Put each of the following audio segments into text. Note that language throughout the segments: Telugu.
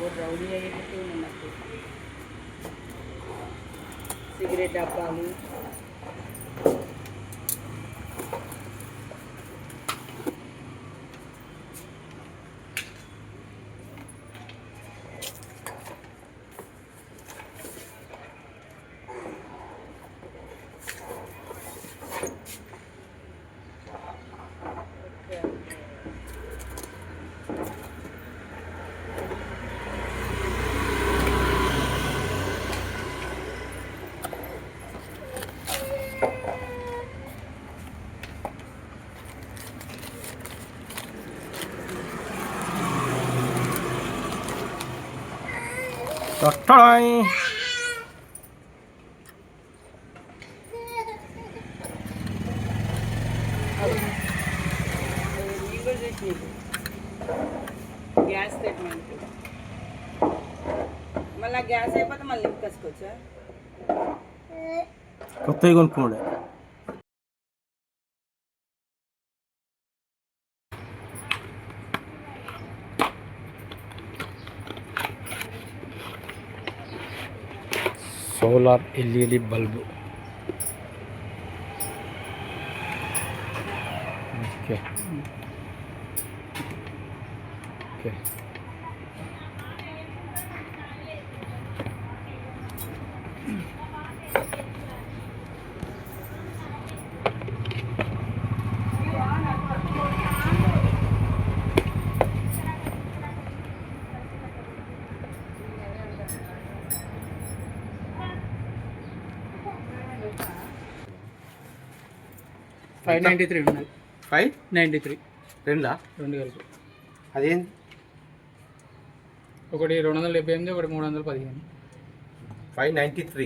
కబోర్డ్ రౌడీ అయ్యేటట్టు ఉంది నాకు సిగరెట్ డబ్బాలు టొట్టడాయ్. నేను కూడా చూసి గ్యాస్ పెట్టమని మళ్ళీ ఆ గ్యాస్ అయిపోతే మళ్ళీ నింపుకొచ్చుకోవచ్చా కొత్తవి కొనుక్కున్నాడే solar LED bulb okay okay five ninety three ఉన్నది. ఫైవ్ నైంటీ త్రీ రెండా? రెండు కలిపి. అదేం ఒకటి రెండు వందల డెబ్బై ఎనిమిది ఒకటి మూడు వందల పదిహేను. ఫైవ్ నైంటీ త్రీ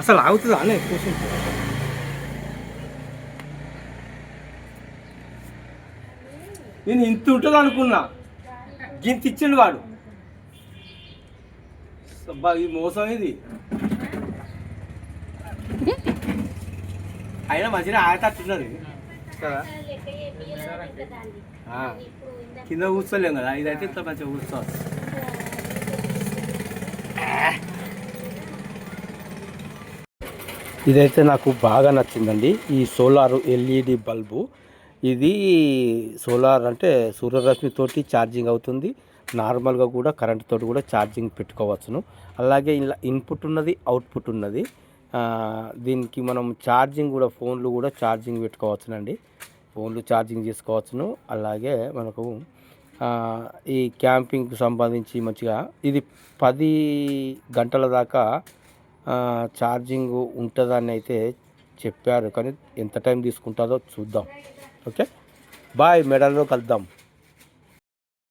అసలు ఆగుతుందా? అనే కూర్చుని నేను ఇంత ఉంటుంది అనుకున్నా గింత ఇచ్చిండు వాడు. అబ్బా మోసం ఇది. అయినా మంచిగా ఆగతట్టున్నది కదా? కింద కూర్చోలేం కదా? ఇదైతే ఇట్లా మంచిగా కూర్చోవచ్చు ఇదైతే నాకు బాగా నచ్చిందండి. ఈ సోలార్ ఎల్ఈడి బల్బు. ఇది సోలార్ అంటే సూర్యరశ్మి తోటి ఛార్జింగ్ అవుతుంది. నార్మల్గా కూడా కరెంట్ తోటి కూడా ఛార్జింగ్ పెట్టుకోవచ్చును. అలాగే ఇలా ఇన్పుట్ ఉన్నది అవుట్పుట్ ఉన్నది. దీనికి మనం ఛార్జింగ్ కూడా ఫోన్లు కూడా ఛార్జింగ్ పెట్టుకోవచ్చునండి. ఫోన్లు ఛార్జింగ్ చేసుకోవచ్చును. అలాగే మనకు ఈ క్యాంపింగ్కి సంబంధించి మంచిగా ఇది పది గంటల దాకా ఛార్జింగ్ ఉంటుందని అయితే చెప్పారు. కానీ ఎంత టైం తీసుకుంటుందో చూద్దాం. ఓకే? బాయ్. మెడల్లో కలుద్దాం.